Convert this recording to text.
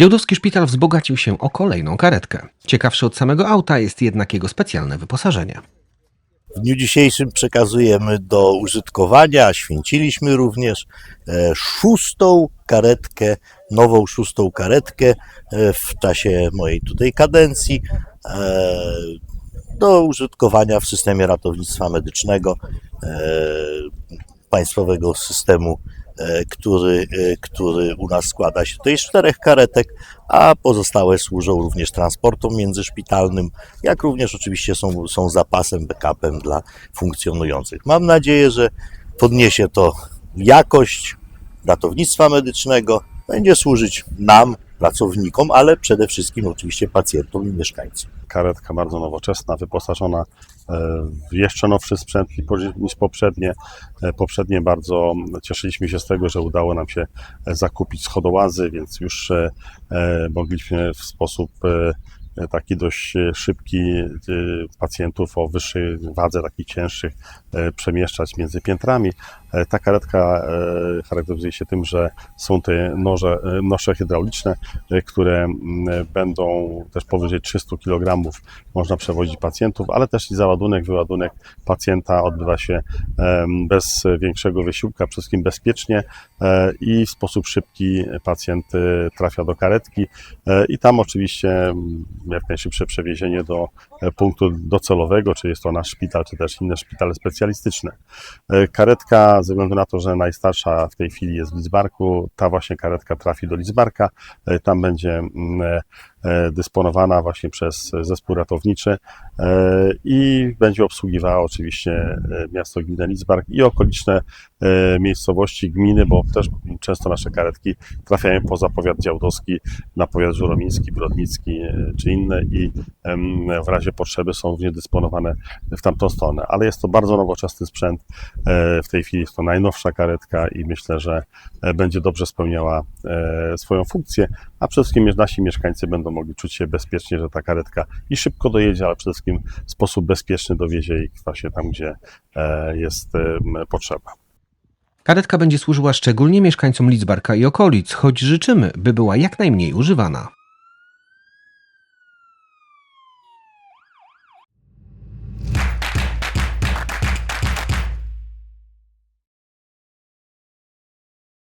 Działdowski szpital wzbogacił się o kolejną karetkę. Ciekawszy od samego auta jest jednak jego specjalne wyposażenie. W dniu dzisiejszym przekazujemy do użytkowania, święciliśmy również e, szóstą karetkę, nową szóstą karetkę e, w czasie mojej tutaj kadencji e, do użytkowania w systemie ratownictwa medycznego, państwowego systemu, który, e, który u nas składa się tutaj z czterech karetek, a pozostałe służą również transportom międzyszpitalnym, jak również oczywiście są, są zapasem, backupem dla funkcjonujących. Mam nadzieję, że podniesie to jakość ratownictwa medycznego, będzie służyć nam, pracownikom, ale przede wszystkim oczywiście pacjentom i mieszkańcom. karetka bardzo nowoczesna, wyposażona e, w jeszcze nowszy sprzęt niż poprzednie. E, Poprzednie bardzo cieszyliśmy się z tego, że udało nam się e, zakupić schodołazy, więc już mogliśmy w sposób taki dość e, szybki e, pacjentów o wyższej wadze, takich cięższych, e, przemieszczać między piętrami. Ta karetka charakteryzuje się tym, że są te noże, nosze hydrauliczne, które będą też powyżej 300 kg można przewozić pacjentów, ale też i załadunek, wyładunek pacjenta odbywa się bez większego wysiłku, a przede wszystkim bezpiecznie i w sposób szybki pacjent trafia do karetki i tam oczywiście jak najszybsze przewiezienie do e, punktu docelowego, czy jest to nasz szpital, czy też inne szpitale specjalistyczne. E, Karetka, ze względu na to, że najstarsza w tej chwili jest w Lidzbarku, ta właśnie karetka trafi do Lidzbarka, e, tam będzie mm, dysponowana właśnie przez zespół ratowniczy i będzie obsługiwała oczywiście miasto gminę Lidzbark i okoliczne miejscowości gminy, bo też często nasze karetki trafiają poza powiat działdowski, na powiat żuromiński, brodnicki e, czy inne i w razie potrzeby są również dysponowane w tamtą stronę. Ale jest to bardzo nowoczesny sprzęt. E, W tej chwili jest to najnowsza karetka i myślę, że e, będzie dobrze spełniała swoją funkcję, a przede wszystkim nasi mieszkańcy będą mogli czuć się bezpiecznie, że ta karetka i szybko dojedzie, ale przede wszystkim w sposób bezpieczny dowiezie ich właśnie tam, gdzie jest potrzeba. Karetka będzie służyła szczególnie mieszkańcom Lidzbarka i okolic, choć życzymy, by była jak najmniej używana.